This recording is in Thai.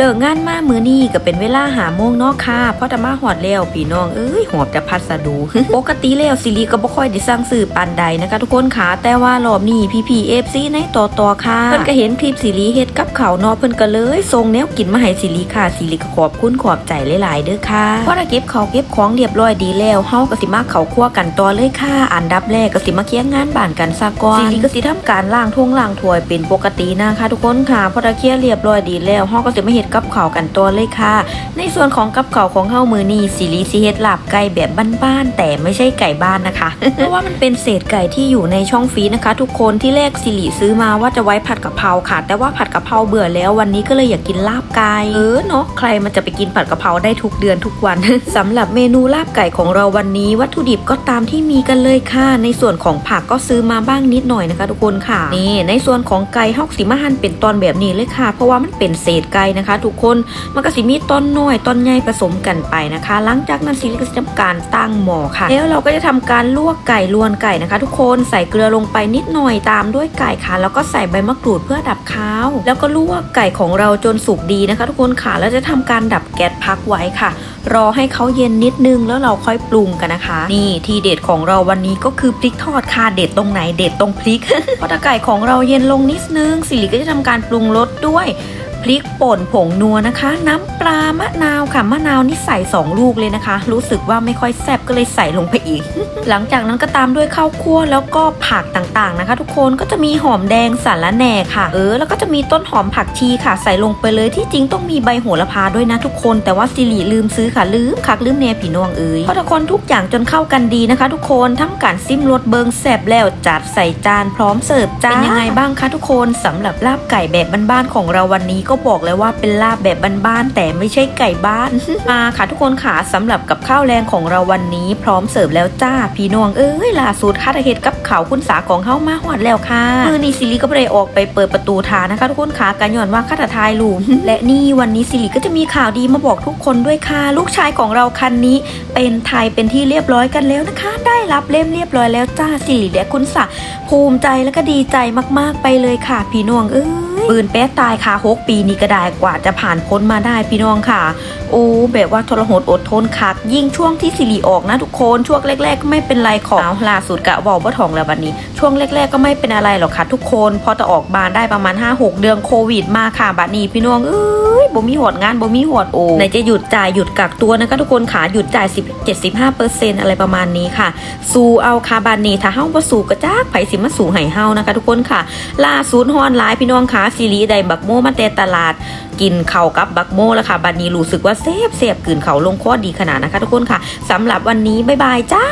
เลิกงานมามือนี่ก็เป็นเวลาหาโมงเนอกค่ะเพราะจะมาหอดแล้วพี่น้องเอ้ยหอบแต่พัสดุปกติแล้วซิลีก็บ่ค่อยได้สั่งซื้อปานใดนะคะ ทุกคนค่ะแต่ว่ารอบนี้พี่พีเอฟซีในต่อต่อค่ะเพิ่นก็เห็นคลิปซิลีเฮ็ดกับเขาเนาะเพิ่นก็เลยส่งแนวกินมาให้ซิลีค่ะซิลีก็ขอบคุณขอบใจหลายๆเด้อค่ะพอได้เก็บเขาเก็บของเรียบร้อยดีแล้วเฮาก็สิมาเขาครัวกันต่อเลยค่ะอันดับแรกก็สิมาเคลียร์งานบ้านกันซะก่อนซิลีก็สิทำการล้างถ้วยล้างถ้วยเป็นปกตินะคะทุกคนค่ะพอได้เคลียร์เรียบร้อยดีแล้วเฮาก็สิมาเฮ็ดกับข้าวกันต่อเลยค่ะ ในส่วนของกับข้าวของเฮามือนี้ซิลีสิเฮ็ดลาบไก่แบบบ้านๆแต่ไม่ใช่ไก่บ้านนะคะ เพราะว่ามันเป็นเศษไก่ที่อยู่ในช่องฟีนะคะ ทุกคนที่แรกซิลีซื้อมาว่าจะไว้ผัดกะเพราค่ะ แต่ว่าผัดกะเพราเบื่อแล้ววันนี้ก็เลยอยากกินลาบไก่เออเนาะใครมันจะไปกินผัดกะเพราได้ทุกเดือนทุกวันสำหรับเมนูลาบไก่ของเราวันนี้ วัตถุดิบก็ตามที่มีกันเลยค่ะ ในส่วนของผักก็ซื้อมาบ้างนิดหน่อยนะคะ ทุกคนค่ะนี่ในส่วนของไก่ฮอกสีมาหันเป็นตอนแบบนี้เลยค่ะ เพราะว่ามันเป็นเศษไก่นะคะทุกคน มันก็สิมีต้นน้อยต้นใหญ่ผสมกันไปนะคะ หลังจากนั้นซิก็จะทำการตั้งหม้อค่ะ แล้วเราก็จะทำการลวกไก่ลวนไก่นะคะ ทุกคนใส่เกลือลงไปนิดหน่อยตามด้วยไก่ค่ะ แล้วก็ใส่ใบมะกรูดเพื่อดับคาว แล้วก็ลวกไก่ของเราจนสุกดีนะคะ ทุกคนค่ะแล้วจะทำการดับแก๊สพักไว้ค่ะ รอให้เขาเย็นนิดนึงแล้วเราค่อยปรุงกันนะคะ นี่ทีเด็ดของเราวันนี้ก็คือพริกทอดค่ะเด็ดตรงไหนเด็ดตรงพริกพอตะไก่ของเราเย็นลงนิดนึงสิริก็จะทำการปรุงรสด้วย ริกป่นผงนัวนะคะ น้ำปลามะนาวค่ะมะนาวนี่ใส่สองลูกเลยนะคะ รู้สึกว่าไม่ค่อยแซ่บก็เลยใส่ลงไปอีก หลังจากนั้นก็ตามด้วยข้าวคั่วแล้วก็ผักต่างๆนะคะ ทุกคนก็จะมีหอมแดงสาระแหน่ค่ะ เออ แล้วก็จะมีต้นหอมผักชีค่ะ ใส่ลงไปเลยที่จริงต้องมีใบโหระพาด้วยนะทุกคน แต่ว่าสิริลืมซื้อค่ะลืมคักลืมแน่ผีนวงเอ้ยพราะทุกคนทุกอย่างจนเข้ากันดีนะคะ ทุกคนทั้งการซิมรสเบิงแซ่บแล้วจัดใส่จานพร้อมเสิร์ฟจ้าเป็นยังไงบ้างคะทุกคนสำหรับลาบไก่แบบบ้านๆของเราวันนี้ก็บอกเลยว่าเป็นลาบแบบบ้านๆแต่ไม่ใช่ไก่บ้านมาค่ะทุกคนค่ะสำหรับกับข้าวแรงของเราวันนี้พร้อมเสิร์ฟแล้วจ้าพี่น้องเอ้ยล่าสุดคาตเฮ็ดกับเขาวคุณสาของเฮามาหอดแล้วค่ะมือนี้ซิลิก็บ่ไปออกไปเปิดประตูทานะคะทุกคนค่ะกันย้อนว่าคาตทายลูมและนี่วันนี้ซิลิก็จะมีข่าวดีมาบอกทุกคนด้วยค่ะ ลูกชายของเราคันนี้ เป็นไทยเป็นที่เรียบร้อยกันแล้วนะคะ ได้รับเล่มเรียบร้อยแล้วจ้าสิริและคุณสาภูมิใจแล้วก็ดีใจมากๆไปเลยค่ะ พี่น้องเอ้ย ปืนแป๊ะตายค่ะหกปีนี้ก็ได้กว่าจะผ่านพ้นมาได้พี่น้องค่ะ โอ้แบบว่าทรหดอดทนคัก ยิ่งช่วงที่สิริออกนะทุกคนช่วงแรก ๆ ก็ไม่เป็นไรของล่าสุดกะบอกว่าทองแล้วบัดนี้ ช่วงแรก ๆ ก็ไม่เป็นอะไรหรอกค่ะทุกคนพอจะออกบานได้ประมาณ 5-6 เดือนโควิดมาค่ะบัดนี้พี่น้องเอ้ยบ่มีหอดงานบ่มีหอดโอไหนจะหยุดจ่ายหยุดกักตัวนะคะทุกคนขาหยุดจ่าย10 75%อะไรประมาณนี้ค่ะ สู้เอาคาบานนี้ถ้าเฮาบ่สู้กระจากไผสิมาสู้ให้เฮานะคะ ทุกคนค่ะ ล่าสุดฮอนไลน์พี่น้องค่ะซีรีส์ใดบักโมมาแต่ตลาด กินเข่ากับบักโมแล้วค่ะบัดนี้รู้สึกว่าเซฟเซฟกืนเขาลงคอดีขนาดนะคะ ทุกคนค่ะสำหรับวันนี้บ๊ายบายจ้า